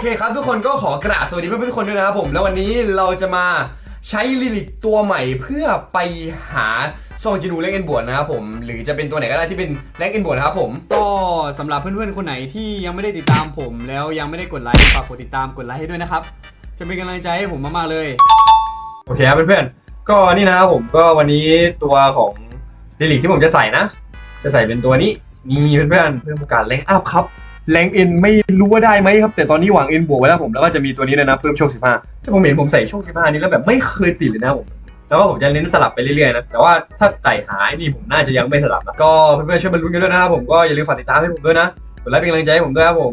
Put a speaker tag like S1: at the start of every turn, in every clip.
S1: เคครับทุกคนก็ขอกราบสวัสดีเพื่อนๆทุกคนด้วยนะครับผม แล้ววันนี้เราจะมาใช้ลิลิกตัวใหม่เพื่อไปหาซองจินูเล็กเอ็นบวดนะครับผม หรือจะเป็นตัวไหนก็ได้ที่เป็นเล็กเอ็นบวดนะครับผม
S2: ก็สำหรับเพื่อนๆคนไหนที่ยังไม่ได้ติดตามผม แล้วยังไม่ได้กดไลค์ฝากกดติดตามกดไลค์ให้ด้วยนะครับ จะเป็นกำลังใจให้ผมมากๆเลย
S3: โอเคครับเพื่อนๆก็นี่นะครับผมก็วันนี้ตัวของลิลิกที่ผมจะใส่นะ จะใส่เป็นตัวนี้นี่เพื่อนๆเพื่อโอกาสแรงอัพครับ แรงเอ็นไม่รู้ว่าได้ไหมครับ แต่ตอนนี้หวังเอ็นบวกไว้แล้วผมแล้วก็จะมีตัวนี้เลยนะเพิ่มโชค15ถ้าผมเห็นผมใส่โชค15นี้แล้วแบบไม่เคยติดเลยนะผมแล้วก็ผมจะเน้นสลับไปเรื่อยๆนะแต่ว่าถ้าไต่หายนี่ผมน่าจะยังไม่สลับนะก็เพื่อนๆช่วยมาลุ้นกันด้วยนะครับผมก็อย่าลืมฝากติดตามให้ผมด้วยนะกดไลค์เป็นกำลังใจให้ผมด้วยครับผม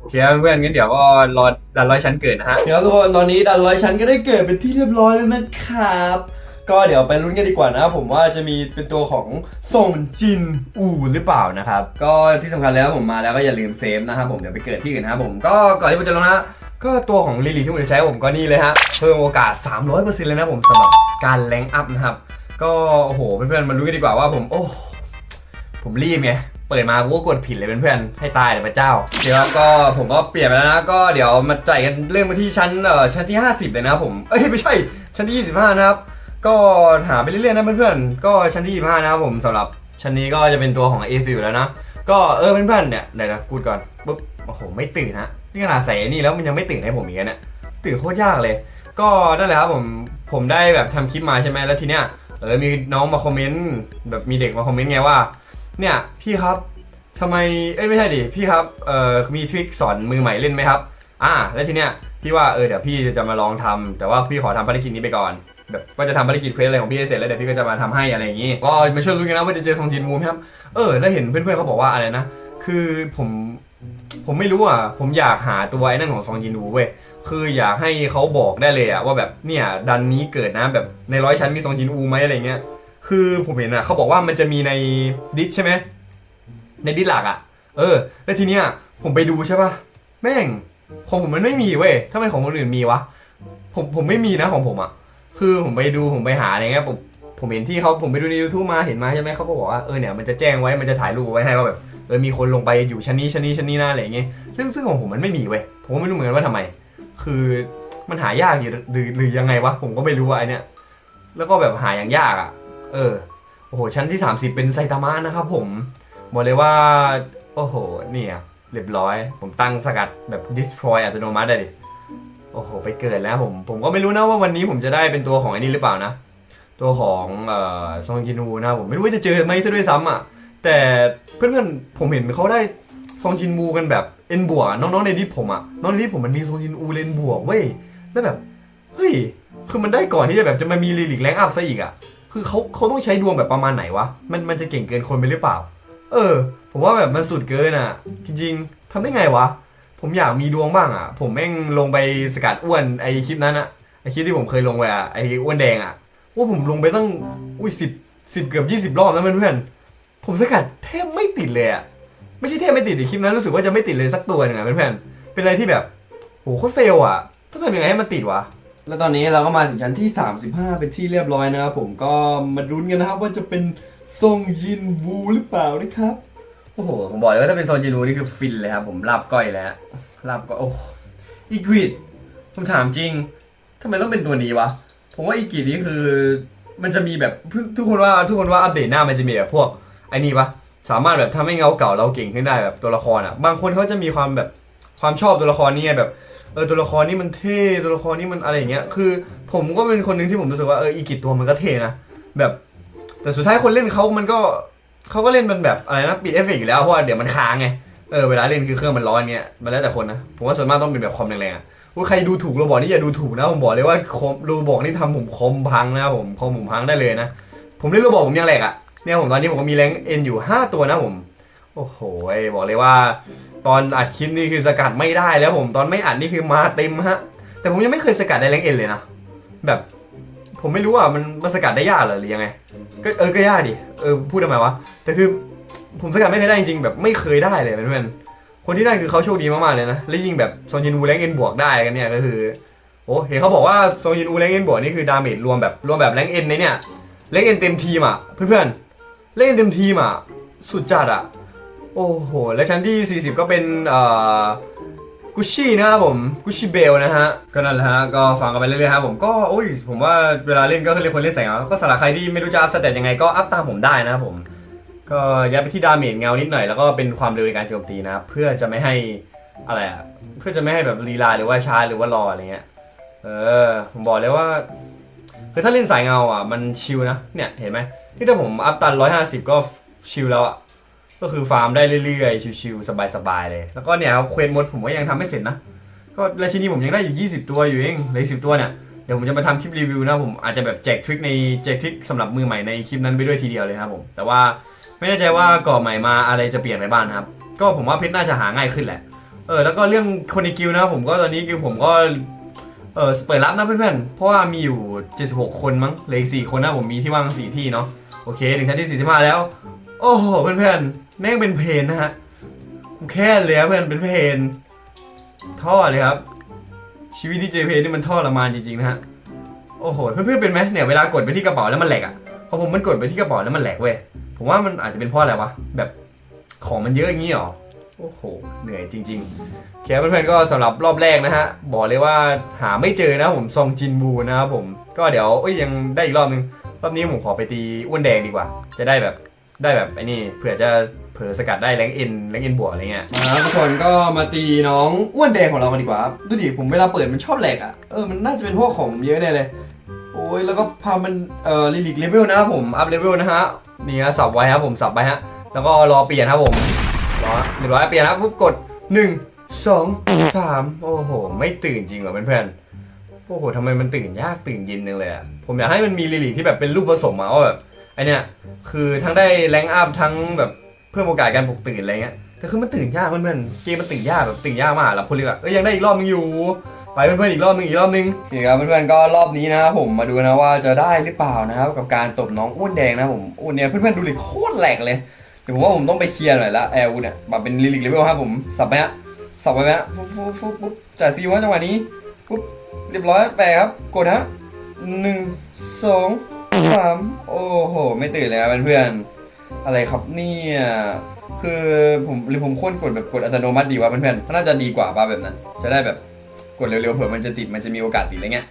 S3: โอเคเพื่อนๆงั้นเดี๋ยวก็รอดันร้อยชั้นเกิดนะฮะ
S1: เดี๋ยวทุกคนตอนนี้ดันร้อยชั้นก็ได้เกิดเป็นที่เรียบร้อยแล้วนะครับ ก็เดี๋ยวไปลุ้นกันดีกว่านะครับผมว่าจะมีเป็นตัวของส่งจินอูหรือเปล่านะครับ ก็ที่สำคัญแล้วผมมาแล้วก็อย่าลืมเซฟนะครับผมเดี๋ยวไปเกิดที่อื่นนะครับผมก็ก่อนที่ผมจะลงนะ ก็ตัวของลิลิที่ผมจะใช้ผมก็นี่เลยฮะเพิ่มโอกาส 300%เลยนะผมสำหรับการแรงอัพนะครับ ก็โอ้โหเพื่อนๆมารู้กันดีกว่าว่าผมโอ้ ผมรีบไงเปิดมากูก็กดผิดเลยเพื่อนๆให้ตายเลยพระเจ้า เดี๋ยวก็ผมก็เปลี่ยนไปแล้วนะ ก็เดี๋ยวมาจ่ายกันเริ่มมาที่ชั้นเอ่อชั้นที่ 50 เลยนะครับผม เอ้ยไม่ใช่ชั้นที่ 25 นะครับ ก็หาไปเรื่อยๆนะเพื่อนๆ ก็ชั้นที่25นะครับผมสำหรับชั้นนี้ก็จะเป็นตัวของ AC อยู่แล้วนะ ก็เออเพื่อนๆเนี่ยเดี๋ยวนะพูดก่อนปุ๊บโอ้โหไม่ตื่นฮะนี่ขนาดใส่นี่แล้วมันยังไม่ตื่นให้ผมอีกเนี่ยตื่นโคตรยากเลย ก็นั่นแหละครับผมผมได้แบบทำคลิปมาใช่ไหมแล้วทีเนี้ยเออมีน้องมาคอมเมนต์แบบมีเด็กมาคอมเมนต์ไงว่า เนี่ยพี่ครับทำไมเอ้ยไม่ใช่ดิพี่ครับเอ่อมีทริคสอนมือใหม่เล่นไหมครับ อ่าแล้วทีเนี้ย พี่ว่าเออเดี๋ยวพี่จะมาลองทำแต่ว่าพี่ขอทำภารกิจนี้ไปก่อนแบบก็จะทำภารกิจเควสอะไรของพี่ให้เสร็จแล้วเดี๋ยวพี่ก็จะมาทำให้อะไรอย่างงี้ก็มาช่วยรู้กันนะว่าจะเจอของจินมูมครับเออแล้วเห็นเพื่อนๆเขาบอกว่าอะไรนะ คือผมผมไม่รู้อะผมอยากหาตัวไอ้นั่นของซองจินวูเว้ยคืออยากให้เขาบอกได้เลยอะว่าแบบเนี่ยดันนี้เกิดนะแบบในร้อยชั้นมีซองจินอูไหมอะไรเงี้ยคือผมเห็นอะเขาบอกว่ามันจะมีในดิสใช่ไหมในดิสหลักอะเออ แล้วทีเนี้ยผมไปดูใช่ป่ะแม่ง ของผมมันไม่มีเว้ยทำไมของคนอื่นมีวะ ผมผมไม่มีนะของผมอะ คือผมไปดูผมไปหาอะไรเงี้ยผมผมเห็นที่เขาผมไปดูใน YouTube มาเห็นมาใช่ไหมเขาก็บอกว่าเออเนี่ยมันจะแจ้งไว้มันจะถ่ายรูปไว้ให้ว่าแบบเออมีคนลงไปอยู่ชั้นนี้ชั้นนี้ชั้นนี้นะอะไรอย่างเงี้ยซึ่งซึ่งของผมมันไม่มีเว้ยผมก็ไม่รู้เหมือนกันว่าทำไม คือมันหายากอยู่หรือหรือยังไงวะผมก็ไม่รู้ว่าไอเนี้ยแล้วก็แบบหาอย่างยากอะ เออโอ้โหชั้นที่ 30 เป็นไซตามะนะครับผมบอกเลยว่า โอ้โหเนี่ย เรียบร้อย ผมตั้งสกัดแบบ destroy อัตโนมัติได้ดิ โอ้โห ไปเกิดแล้วผม ผมก็ไม่รู้นะว่าวันนี้ผมจะได้เป็นตัวของไอ้นี่หรือเปล่านะ ตัวของเอ่อซองจินูนะผมไม่รู้ว่าจะเจอไหมซะด้วยซ้ำอะ แต่เพื่อนๆผมเห็นเขาได้ซองจินบูกันแบบเอ็นบวกน้องๆในดิสผมอะ น้องในดิสผมมันมีซองจินอูเลนบวกเว้ย แล้วแบบ เฮ้ย คือมันได้ก่อนที่จะแบบจะมามีลีลิกแรงอัพซะอีกอะ คือเขาเขาต้องใช้ดวงแบบประมาณไหนวะ มันมันจะเก่งเกินคนไปหรือเปล่า เออ ผมว่าแบบมันสุดเกินอะ จริงๆทำได้ไงวะ ผมอยากมีดวงบ้างอะ ผมแม่งลงไปสกัดอ้วนไอคลิปนั้นอะไอคลิปที่ผมเคยลงไปอะไออ้วนแดงอะว่าผมลงไปตั้งอุ้ยสิบสิบเกือบยี่สิบรอบแล้วเพื่อนๆผมสกัดแทบไม่ติดเลยอะไม่ใช่แทบไม่ติดในคลิปนั้นรู้สึกว่าจะไม่ติดเลยสักตัวหนึงอะเพื่อนๆเป็นอะไรที่แบบโหโคตรเฟลอะต้องทำยังไงให้มันติดวะแล้วตอนนี้เราก็มาถึงชั้นที่ 35 เป็นที่เรียบร้อยนะครับผมก็มาลุ้นกันนะครับว่าจะเป็น ซงยินวูหรือเปล่านะครับ โอ้โห ผมบอกเลยว่าถ้าเป็นซงยินวูนี่คือฟินเลยครับผมลาบก้อยแล้วลาบก้อยโอ้อีกริดผมถามจริงทำไมต้องเป็นตัวนี้วะ ผมว่าอีกริดนี่คือ มันจะมีแบบทุกคนว่าทุกคนว่าอัปเดตหน้ามันจะมีแบบพวกไอ้นี่ปะสามารถแบบทำให้เงาเก่าเราเก่งขึ้นได้แบบตัวละครอะ บางคนเขาจะมีความแบบความชอบตัวละครนี่แบบเออตัวละครนี่มันเท่ตัวละครนี่มันอะไรอย่างเงี้ยคือ ผมก็เป็นคนหนึ่งที่ผมรู้สึกว่าเอออีกิจตัวมันก็เท่นะแบบ แต่สุดท้ายคนเล่นเขามันก็เขาก็เล่นมันแบบอะไรนะปิดเอฟเฟกต์อยู่แล้วเพราะว่าเดี๋ยวมันค้างไงเออเวลาเล่นคือเครื่องมันร้อนเงี้ยมันแล้วแต่คนนะผมว่าส่วนมากต้องเป็นแบบคอมแรงๆอะว่าใครดูถูกโรบอทนี่อย่าดูถูกนะผมบอกเลยว่าคอมโรบอทนี่ทำผมคอมพังนะผมคอมผมพังได้เลยนะผมเล่นโรบอทผมยังแหลกอะเนี่ยผมตอนนี้ผมก็มีแรงเอ็นอยู่ 5 ตัวนะผม โอ้โหบอกเลยว่า ตอนอัดคลิปนี่คือสกัดไม่ได้แล้วผมตอนไม่อัดนี่คือมาเต็มฮะแต่ผมยังไม่เคยสกัดได้แรงเอ็นเลยนะแบบ ผมไม่รู้อะมันมันสกัดได้ยากเหรอหรือยังไง ก็เออก็ยากดิเออพูดทำไมวะแต่คือผมสกัดไม่เคยได้จริงๆแบบไม่เคยได้เลยเพื่อนๆคนที่ได้คือเขาโชคดีมากๆเลยนะและยิ่งแบบซอนยินอูแรงเอ็นบวกได้กันเนี่ยก็คือโอ้เห็นเขาบอกว่าซอนยินอูแรงเอ็นบวกนี่คือดาเมจรวมแบบรวมแบบแรงเอ็นในเนี่ยแรงเอ็นเต็มทีมอะเพื่อนๆแรงเอ็นเต็มทีมอะสุดจัดอะโอ้โหและชั้นที่ 40 ก็เป็นเอ่อ กุชชี่นะครับผมกุชชี่เบลนะฮะก็นั่นแหละฮะก็ฟังกันไปเรื่อยๆครับผมก็โอ้ยผมว่าเวลาเล่นก็คือเล่นคนเล่นแสงเอาก็สำหรับใครที่ไม่รู้จะอัพสเตตยังไงก็อัพตามผมได้นะครับผมก็ยัดไปที่ดาเมจเงานิดหน่อยแล้วก็เป็นความเร็วในการโจมตีนะครับเพื่อจะไม่ให้อะไรอะเพื่อจะไม่ให้แบบลีลาหรือว่าช้าหรือว่ารออะไรเงี้ยเออผมบอกเลยว่าคือถ้าเล่นสายเงาอะมันชิลนะเนี่ยเห็นไหมที่ถ้าผมอัพตัน150 ก็ชิลแล้วอะ ก็คือฟาร์มได้เรื่อยๆ ชิลๆสบายๆเลย แล้วก็เนี่ยครับเควสมดผมก็ยังทำไม่เสร็จนะ ก็ราชินีผมยังได้อยู่ 20 ตัวอยู่เองเหลยสิตัวเนี่ย เดี๋ยวผมจะมาทำคลิปรีวิวนะผมอาจจะแบบแจกทริคในแจกทริคสำหรับมือใหม่ในคลิปนั้นไปด้วยทีเดียวเลยครับผม แต่ว่าไม่แน่ใจว่าก่อใหม่มาอะไรจะเปลี่ยนไปบ้างครับ ก็ผมว่าเพชรน่าจะหาง่ายขึ้นแหละ เออแล้วก็เรื่องคนในกิลนะผมก็ตอนนี้กิลผมก็เออเปิดรับนะเพื่อนๆ เพราะว่ามีอยู่ 76 คนมั้งเหลืออีก4คนนะผมมีที่ว่าง4ที่เนาะ โอเคถึงชั้นที่ 45 แล้ว โอ้โหเพื่อนๆแม่งเป็นเพนนะฮะแค่เลยเพื่อนเป็นเพนท่อเลยครับ ชีวิตที่เจเพนนี่มันท่อละมานจริงๆนะฮะโอ้โหเพื่อนๆเป็นไหมเนี่ยเวลากดไปที่กระเป๋าแล้วมันแหลกอะพอผมมันกดไปที่กระเป๋าแล้วมันแหลกเว้ยผมว่ามันอาจจะเป็นเพราะอะไรวะแบบของมันเยอะอย่างงี้หรอโอ้โห เหนื่อยจริงๆแค่เพื่อนๆก็สำหรับรอบแรกนะฮะ บอกเลยว่าหาไม่เจอนะผมซองจินบูนะครับผม ก็เดี๋ยวเอ้ยยังได้อีกรอบนึง รอบนี้ผมขอไปตีอ้วนแดงดีกว่า จะได้แบบ ได้แบบไอ้นี่เผื่อจะเผื่อสกัดได้แรงเอ็นแรงเอ็นบวกอะไรเงี้ยมาทุกคนก็มาตีน้องอ้วนแดงของเรากันดีกว่าครับดูดิผมเวลาเปิดมันชอบแหลกอะเออมันน่าจะเป็นพวกของเยอะแน่เลย โอ้ยแล้วก็พามันเอ่อลิลิกเลเวลนะครับผมอัพเลเวลนะฮะนี่ฮะสับไว้ครับผมสับไปฮะแล้วก็รอเปลี่ยนครับผมรอเรียบร้อยเปลี่ยนครับปุ๊บกดหนึ่งสองสามโอ้โห ไม่ตื่นจริงเหรอเพื่อนๆโอ้โหทำไมมันตื่นยากตื่นเย็นจังเลยอะผมอยากให้มันมีลิลิกที่แบบเป็นรูปผสมมาว่าแบบ ไอเนี้ยคือทั้งได้แรงอัพทั้งแบบเพิ่มโอกาสการปลุกตื่นอะไรเงี้ยแต่คือมันตื่นยากเพื่อนๆเกมมันตื่นยากแบบตื่นยากมากแล้วคนเรียกว่าเอ้ยยังได้อีกรอบนึงอยู่ ไปเพื่อนๆอีกรอบนึงอีกรอบนึงนี่ครับเพื่อนๆก็รอบนี้นะครับผมมาดูนะว่าจะได้หรือเปล่านะครับกับการตบน้องอ้วนแดงนะผมอ้วนเนี่ยเพื่อนๆดูดิโคตรแหลกเลยเดี๋ยวผมว่าผมต้องไปเคลียร์หน่อยละแอลเนี่ยแบบเป็นลิลิกเลเวลครับผมสับไปฮะสับไปฮะฟุ๊บฟุ๊บฟุ๊บปุ๊บจ่ายซีว่าจังหวะนี้ปุ๊บเรียบร้อยแปะครับกดฮะหนึ่งสอง สามโอ้โห ไม่ตื่นเลยครับเพื่อนๆอะไรครับเนี่ยคือผมหรือผมควรกดแบบกดอัตโนมัติดีวะเพื่อนๆน่าจะดีกว่าป่ะแบบนั้น จะได้แบบกดเร็วๆเผื่อมันจะติดมันจะมีโอกาสติดอะไรเงี้ย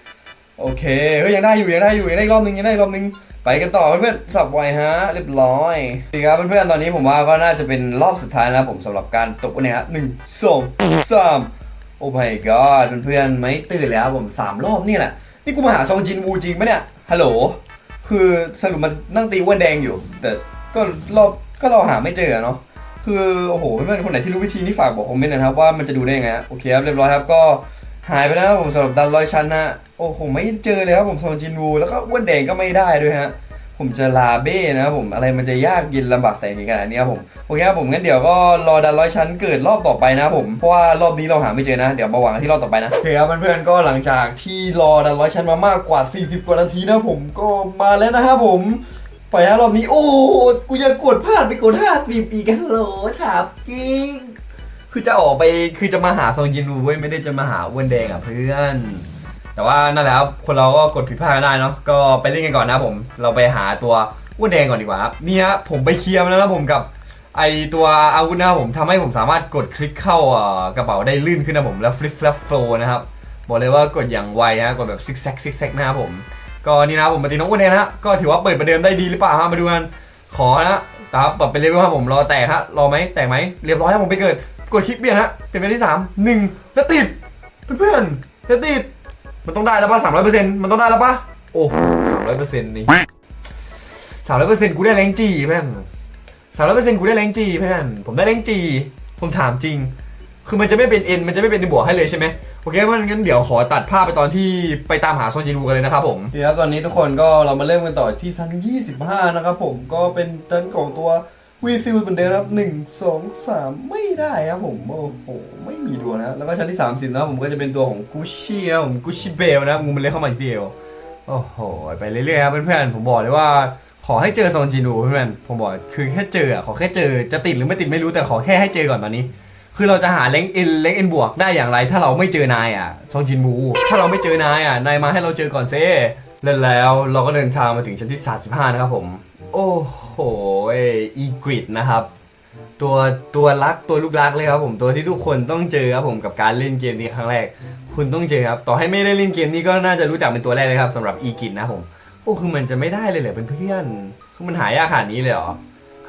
S1: โอเคเฮ้ยยังได้อยู่ยังได้อยู่ยังได้รอบนึงยังได้รอบนึงไปกันต่อเพื่อนๆสับไวฮะเรียบร้อยดีครับเพื่อนๆตอนนี้ผมว่าก็น่าจะเป็นรอบสุดท้ายนะครับผมสำหรับการตบเนี่ยฮะหนึ่งสองสามโอ้ my god เพื่อนๆไม่ตื่นแล้วผมสามรอบนี่แหละนี่กูมาหาซองจินวูจริงปะเนี่ยฮัลโหล คือสรุปมันนั่งตีอ้วนแดงอยู่ แต่ก็รอบก็เราหาไม่เจอเนาะคือโอ้โหเพื่อนๆคนไหนที่รู้วิธีนี่ฝากบอกคอมเมนต์นะครับว่ามันจะดูได้ยังไงฮะโอเคครับเรียบร้อยครับก็หายไปแล้วผมสำหรับดันร้อยชั้นนะโอ้โหไม่เจอเลยครับผมซองจินวูแล้วก็อ้วนแดงก็ไม่ได้ด้วยฮะ ผมจะลาเบ้นะครับผมอะไรมันจะยากเย็นลำบากใส่ขนาดนี้ครับผมโอเคครับผมงั้นเดี๋ยวก็รอดันร้อยชั้นเกิดรอบต่อไปนะครับผมเพราะว่ารอบนี้เราหาไม่เจอนะ เดี๋ยวมาหวังกันที่รอบต่อไปนะโอเคครับเพื่อนๆก็หลังจากที่รอดันร้อยชั้นมามากกว่า 40 กว่านาทีนะผมก็มาแล้วนะครับผมไปฮะรอบนี้โอ้กูยังกดพลาดไปกด50อีกกันเหรอถามจริง คือจะออกไปคือจะมาหาซองยินวูเว้ยไม่ได้จะมาหาอ้วนแดงอะเพื่อน แต่ว่านั่นแหละครับ คนเราก็กดผิดพลาดกันได้เนาะ ก็ไปเล่นกันก่อนนะผม เราไปหาตัวอ้นแดงก่อนดีกว่าครับนี่ฮะผมไปเคลียร์มาแล้วนะผมกับไอตัวอาวุธนะครับผมทำให้ผมสามารถกดคลิกเข้ากระเป๋าได้ลื่นขึ้นนะผมแล้วฟลิปฟลับโฟนะครับบอกเลยว่ากดอย่างไวฮะกดแบบซิกแซกซิกแซกนะครับผมก็นี่นะผมมาตีน้องอ้วนแดงนะฮะก็ถือว่าเปิดประเดิมได้ดีหรือเปล่าฮะมาดูกันขอนะตามปรับเป็นเลเวลครับผมรอแตกฮะรอไหมแตกไหมเรียบร้อยครับผมไปเกิด กดคลิกเปลี่ยนฮะเป็นเป็นที่สามหนึ่งแล้วติดเพื่อนๆจะติด มันต้องได้แล้วป่ะสามร้อยเปอร์เซ็นต์มันต้องได้แล้วป่ะ โอ้สามร้อยเปอร์เซ็นต์นี่สามร้อยเปอร์เซ็นต์กูได้แรงจีเพื่อนสามร้อยเปอร์เซ็นต์กูได้แรงจีเพื่อนผมได้แรงจี ผมถามจริง คือมันจะไม่เป็นเอ็นมันจะไม่เป็นในบวกให้เลยใช่ไหมโอเคว่างั้นเดี๋ยวขอตัดภาพไปตอนที่ไปตามหาโซนจินูกันเลยนะครับผมครับตอนนี้ทุกคนก็เรามาเริ่มกันต่อที่ชั้น25 นะครับผมก็เป็นชั้นของตัว วีซิลเหมือนเดิมครับหนึ่งสองสามไม่ได้ครับผมโอ้โหไม่มีดวงนะแล้วก็ชั้นที่30นะครับผมก็จะเป็นตัวของกุชชี่ครับผมกุชชี่เบลนะงูมันเลยเข้ามาอีกเดียวโอ้โหไปเรื่อยๆครับเพื่อนๆผมบอกเลยว่าขอให้เจอโซนจินูเพื่อนๆผมบอกคือแค่เจอขอแค่เจอจะติดหรือไม่ติดไม่รู้แต่ขอแค่ให้เจอก่อนตอนนี้ คือเราจะหาเล้งเอ็นเล้งเอ็นบวกได้อย่างไร ถ้าเราไม่เจอนายอะซองจินบูถ้าเราไม่เจอนายอะนายมาให้เราเจอก่อนเซ่นแล้วเราก็เดินทางมาถึงชั้นที่35นะครับผม โอ้โหอีกริดนะครับ ตัวตัวรักตัวลูกรักเลยครับผมตัวที่ทุกคนต้องเจอครับผมกับการเล่นเกมนี้ครั้งแรก คุณต้องเจอครับ ต่อให้ไม่ได้เล่นเกมนี้ก็น่าจะรู้จักเป็นตัวแรกเลยครับสำหรับอีกินนะผมโอ้คือมันจะไม่ได้เลยเหรอเป็นเพื่อนๆคือมันหายากขนาดนี้เลยเหรอ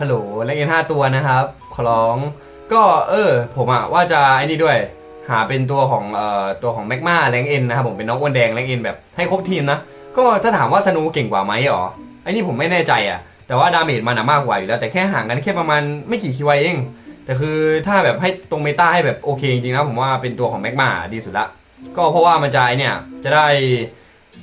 S1: ฮัลโหลแล้วเอ็นห้าตัวนะครับขอร้องก็เออ ผมอะว่าจะไอ้นี่ด้วย หาเป็นตัวของเอ่อตัวของแมกมาแรงเอ็นนะครับผมเป็นน้องอ้วนแดงแรงเอ็นแบบให้ครบทีมนะ ก็ถ้าถามว่าสนูเก่งกว่าไหมหรอ ไอ้นี่ผมไม่แน่ใจอะแต่ว่าดาเมจมันอะมากกว่าอยู่แล้ว แต่แค่ห่างกันแค่ประมาณไม่กี่คิวเอง แต่คือถ้าแบบให้ตรงเมตาให้แบบโอเคจริงๆนะผมว่าเป็นตัวของแมกมาดีสุดละ ก็เพราะว่ามันจะไอเนี่ยจะได้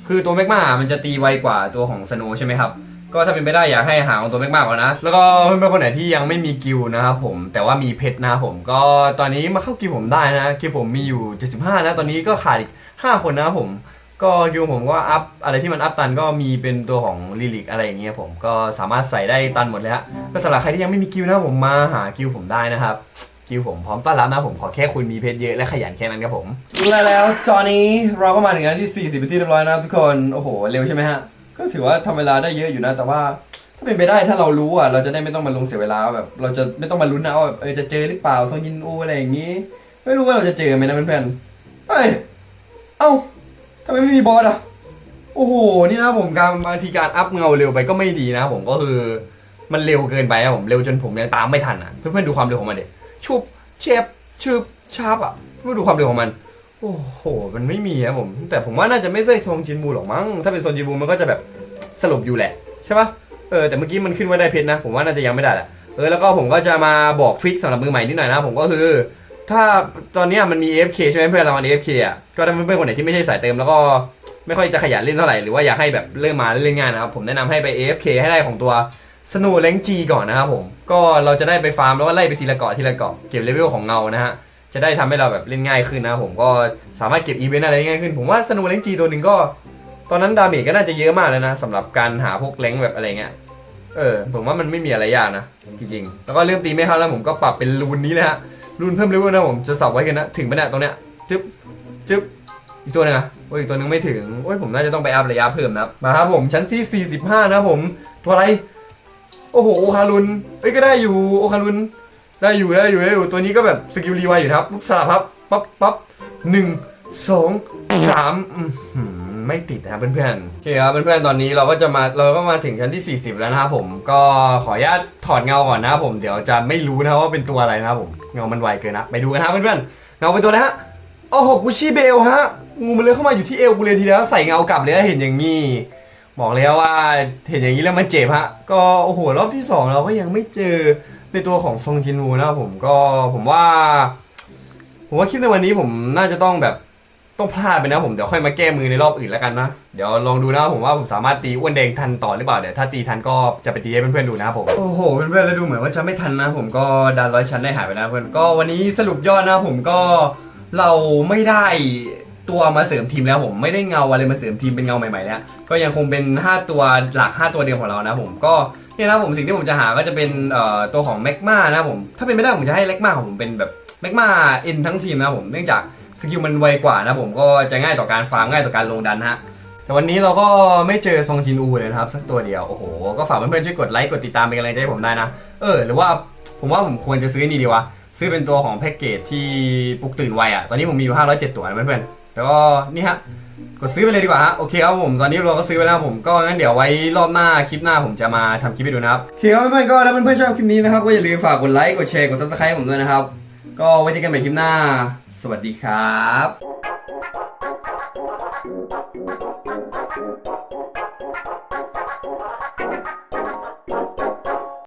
S1: คือตัวแมกมามันจะตีไวกว่าตัวของสโนใช่ไหมครับ ก็ถ้าเป็นไปได้อยากให้หาของตัวแมกมาก่อนนะ แล้วก็เพื่อนๆคนไหนที่ยังไม่มีกิลนะครับผม แต่ว่ามีเพชรนะครับผม ก็ตอนนี้มาเข้ากิลผมได้นะ กิลผมมีอยู่ 75 นะ ตอนนี้ก็ขาดอีก5คนนะครับผม ก็กิลด์ผมก็อัพอะไรที่มันอัพตันก็มีเป็นตัวของลิลิกอะไรอย่างเงี้ยผมก็สามารถใส่ได้ตันหมดเลยฮะก็สำหรับใครที่ยังไม่มีกิลด์นะผมมาหากิลด์ผมได้นะครับกิลด์ผมพร้อมต้อนรับนะผมขอแค่คุณมีเพชรเยอะและขยันแค่นั้นครับผมและแล้วตอนนี้เราก็มาถึงอันที่ 40เป็นที่เรียบร้อยนะครับทุกคนโอ้โหเร็วใช่ไหมฮะก็ถือว่าทำเวลาได้เยอะอยู่นะ แต่ว่าถ้าเป็นไปได้ถ้าเรารู้อะเราจะได้ไม่ต้องมาลงเสียเวลาแบบ เราจะไม่ต้องมาลุ้นนะว่าแบบเออจะเจอหรือเปล่าโซนยินอูอะไรอย่างงี้ ไม่รู้ว่าเราจะเจอไหมนะเพื่อนๆเฮ้ยเอ้า ทำไมไม่มีบอสอะ โอ้โห นี่นะผมการบางทีการอัพเงาเร็วไปก็ไม่ดีนะผมก็คือมันเร็วเกินไปอะผมเร็วจนผมยังตามไม่ทันอะ เพื่อนๆดูความเร็วของมันเด็ดชุบเชฟชืบชาบอะเพื่อนดูความเร็วของมัน โอ้โห มันไม่มีอะผม แต่ผมว่าน่าจะไม่ใช่โซนจินบูหรอกมั้ง ถ้าเป็นโซนจินบูมันก็จะแบบสลบอยู่แหละใช่ปะเออแต่เมื่อกี้มันขึ้นว่าได้เพชรนะ ผมว่าน่าจะยังไม่ได้แหละเออแล้วก็ผมก็จะมาบอกทริคสำหรับมือใหม่นิดหน่อยนะผมก็คือ ถ้าตอนเนี้ยมันมี AFK ใช่ไหมเพื่อนเรามัน AFK อะก็ถ้าเพื่อนๆคนไหนที่ไม่ใช่สายเติมแล้วก็ไม่ค่อยจะขยันเล่นเท่าไหร่หรือว่าอยากให้แบบเริ่มมาเล่นง่ายนะครับผมแนะนำให้ไป AFK ให้ได้ของตัวสนว์แรงจีก่อนนะครับผมก็เราจะได้ไปฟาร์มแล้วก็ไล่ไปทีละเกาะทีละเกาะเก็บเลเวลของเงานะฮะจะได้ทำให้เราแบบเล่นง่ายขึ้นนะครับผมก็สามารถเก็บอีเวนต์อะไรได้ง่ายขึ้น ผมว่าสนว์แรงจีตัวหนึ่งก็ ตอนนั้นดาเมจก็น่าจะเยอะมากเลยนะสำหรับการหาพวกแรงแบบอะไรเงี้ยเออผมว่ามันไม่มีอะไรยากนะจริงๆแล้วก็เริ่มตีไม่เข้าแล้วผมก็ปรับเป็นรูนนี้นะฮะ รูนเพิ่มเลเวลนะผมจะสับไว้กันนะ ถึงไปเนี่ยตรงเนี้ยจึ๊บจึ๊บอีกตัวหนึงอะโอ้ยอีกตัวนึงไม่ถึงโอ้ยผมน่าจะต้องไปอัพระยะเพิ่มนะครับมาครับผมชั้นที่ 45 นะผม ตัวอะไร โอ้โหโอคารุนเอ้ยก็ได้อยู่โอคารุนได้อยู่ได้อยู่ได้อยู่ตัวนี้ก็แบบสกิลรีไวอยู่นะครับปุ๊บสลับครับปั๊บปั๊บหนึ่งสองสามอื้อหือ ไม่ติดนะครับเพื่อนๆโอเคครับเพื่อนๆตอนนี้เราก็จะมาเราก็มาถึงชั้นที่ 40 แล้วนะครับผมก็ขออนุญาตถอดเงาก่อนนะครับผมเดี๋ยวจะไม่รู้นะว่าเป็นตัวอะไรนะครับผมเงามันไวเกินนะไปดูกันนะครับเพื่อนๆเงาเป็นตัวอะไรฮะโอ้โหกูชี่เบลฮะงูมันเลื้อยเข้ามาอยู่ที่เอวกูเลยทีเดียวใส่เงากลับเลยเห็นอย่างนี้บอกเลยว่าเห็นอย่างนี้แล้วมันเจ็บฮะก็โอ้โหรอบที่สองเราก็ยังไม่เจอในตัวของซงจินวูนะครับผมก็ผมว่า ผมว่าคลิปในวันนี้ผมน่าจะต้องแบบ ต้องพลาดไปนะผมเดี๋ยวค่อยมาแก้มือในรอบอื่นแล้วกันนะ เดี๋ยวลองดูนะผมว่าผมสามารถตีอ้วนแดงทันต่อหรือเปล่าเดี๋ยวถ้าตีทันก็จะไปตีให้เพื่อนๆดูนะครับผมโอ้โหเพื่อนๆแล้วดูเหมือนว่าจะไม่ทันนะ ผมก็ดันร้อยชั้นได้หายไปแล้วเพื่อนก็วันนี้สรุปยอดนะผมก็เราไม่ได้ตัวมาเสริมทีมแล้วผมไม่ได้เงาอะไรมาเสริมทีมเป็นเงาใหม่ๆแล้วก็ยังคงเป็น 5 ตัวหลัก 5 ตัวเดิมของเรานะผมก็เนี่ยนะผมสิ่งที่ผมจะหาก็จะเป็นตัวของแมกมานะผมถ้าเป็นไม่ได้ผมจะให้แมกมาของผมเป็นแบบแมกมาเอ็นทั้งทีมนะผมเนื่องจาก สกิลมันไวกว่านะผมก็จะง่ายต่อการฟาร์มง่ายต่อการลงดันฮะแต่วันนี้เราก็ไม่เจอซงจินอูเลยนะครับ สักตัวเดียว โอ้โห ก็ฝากเพื่อนๆช่วยกดไลค์กดติดตามเป็นกำลังใจให้ผมได้นะ เออ หรือว่าผมว่าผมควรจะซื้อนี่ดีวะ ซื้อเป็นตัวของแพ็กเกจที่ปลุกตื่นไวอะตอนนี้ผมมีอยู่ 507 ตัวนะเพื่อนๆแต่ก็นี่ฮะกดซื้อไปเลยดีกว่าฮะโอเคครับผมตอนนี้เราก็ซื้อไปแล้วผมก็งั้นเดี๋ยวไว้รอบหน้าคลิปหน้าผมจะมาทำคลิปให้ดูนะครับโอเคครับเพื่อนๆก็ถ้าเพื่อนๆชอบคลิปนี้นะครับก็อย่าลืมฝากกดไลค์กดแชร์กดซับสไครต์ผมด้วยนะครับก็ไว้เจอกันใหม่คลิปหน้า สวัสดีครับ